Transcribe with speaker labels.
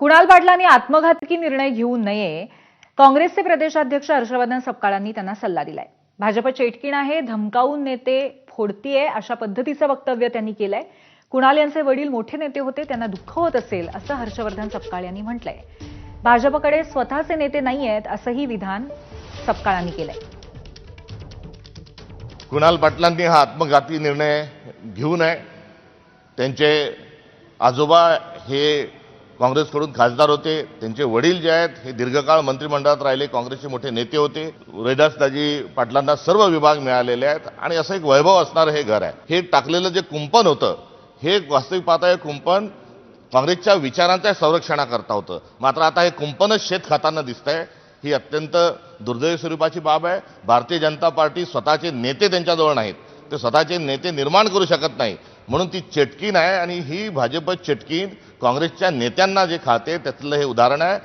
Speaker 1: कुणाल पाटलांनी आत्मघातकी निर्णय घेऊ नये काँग्रेसचे प्रदेशाध्यक्ष हर्षवर्धन सपकाळांनी त्यांना सल्ला दिलाय. भाजप चेटकीण आहे धमकावून नेते फोडतीये अशा पद्धतीचं वक्तव्य त्यांनी केलंय. कुणाल यांचे वडील मोठे नेते होते त्यांना दुःख होत असेल असं हर्षवर्धन सपकाळ यांनी म्हटलंय. भाजपकडे स्वतःचे नेते नाही आहेत असंही विधान सपकाळांनी केलंय.
Speaker 2: कुणाल पाटलांनी हा आत्मघाती निर्णय घेऊ नये त्यांचे आजोबा हे काँग्रेसकडून खासदार होते. त्यांचे वडील जे आहेत हे दीर्घकाळ मंत्रिमंडळात राहिले. काँग्रेसचे मोठे नेते होते. रोहिदासदाजी पाटलांना सर्व विभाग मिळालेले आहेत. आणि असं एक वैभव असणारं हे घर आहे. हे टाकलेलं जे कुंपण होतं हे वास्तविक पाहता हे कुंपण काँग्रेसच्या विचारांच्या संरक्षणाकरता होतं. मात्र आता हे कुंपणच शेत खाताना दिसतंय. ही अत्यंत दुर्दैवी स्वरूपाची बाब आहे. भारतीय जनता पार्टी स्वतःचे नेते त्यांच्याजवळ नाहीत. ते स्वतःचे नेते निर्माण करू शकत नाही म्हणून ती चेटकीन आहे आणि ही भाजप चेटकीन काँग्रेसच्या नेत्यांना जे खाते त्यातलं हे उदाहरण आहे.